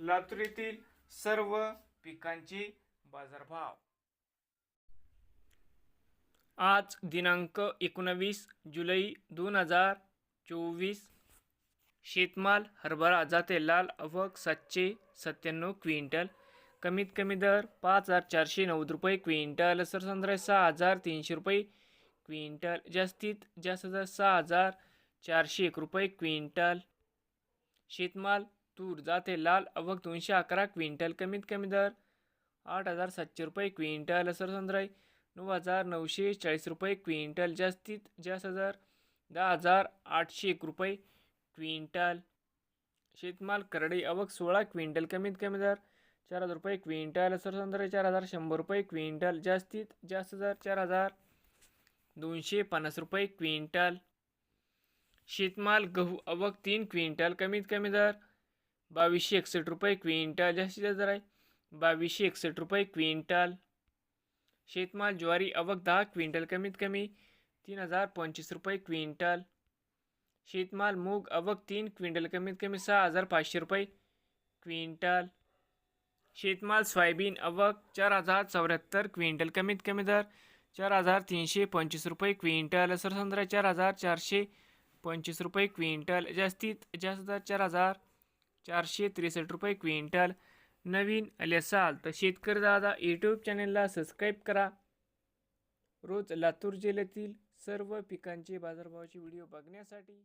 लातूर येथील सर्व पिकांचे बाजारभाव. आज दिनांक एकोणवीस जुलै दोन हजार चोवीस. शेतमाल हरभरा जाते लाल अवक सातशे सत्त्याण्णव क्विंटल. कमीत कमी दर पाच हजार चारशे नव्वद रुपये क्विंटल. सरसंद्र सहा हजार तीनशे रुपये क्विंटल. जास्तीत जास्त दर सहा हजार चारशे एक रुपये क्विंटल. शेतमाल तूर जाते लाल अवक दोनशे अकरा क्विंटल कमीत कमी दर आठ हजार सातशे रुपये क्विंटल सरसंद्र नऊ हजार नऊशे चाळीस रुपये क्विंटल जास्तीत जास्त दर दहा हजार आठशे एक रुपये क्विंटल. शेतमाल करडई अवघ सोळा क्विंटल कमीत कमी दर चार हजार रुपये क्विंटल सरसंद्र चार हजार शंभर रुपये क्विंटल जास्तीत जास्त दर चार हजार दोनशे पन्नास रुपये क्विंटल. शेतमाल गहू अवघ तीन क्विंटल कमीत कमी दर बावीसशे एकसष्ट रुपये क्विंटल जास्तीत जास्त दर आहे. बावीसशे एकसष्ट रुपये क्विंटल. शेतमाल ज्वारी अवक दहा क्विंटल कमीत कमी तीन हजार पंचवीस रुपये क्विंटल. शेतमाल मूग अवक तीन क्विंटल कमीत कमी सहा हजार पाचशे रुपये क्विंटल. शेतमाल सोयाबीन अवक चार हजार चौऱ्याहत्तर क्विंटल कमीत कमी दर चार हजार तीनशे पंचवीस रुपये क्विंटल. सरसंद्रा चार हजार चारशे पंचवीस रुपये क्विंटल जास्तीत जास्त दर चार हजार चारशे त्रेसष्ट रुपये क्विंटल. नवीन आले असाल तर शेतकरी दादा यूट्यूब चॅनलला सबस्क्राईब करा. रोज लातूर जिल्ह्यातील सर्व पिकांचे बाजारभावाचे व्हिडिओ बघण्यासाठी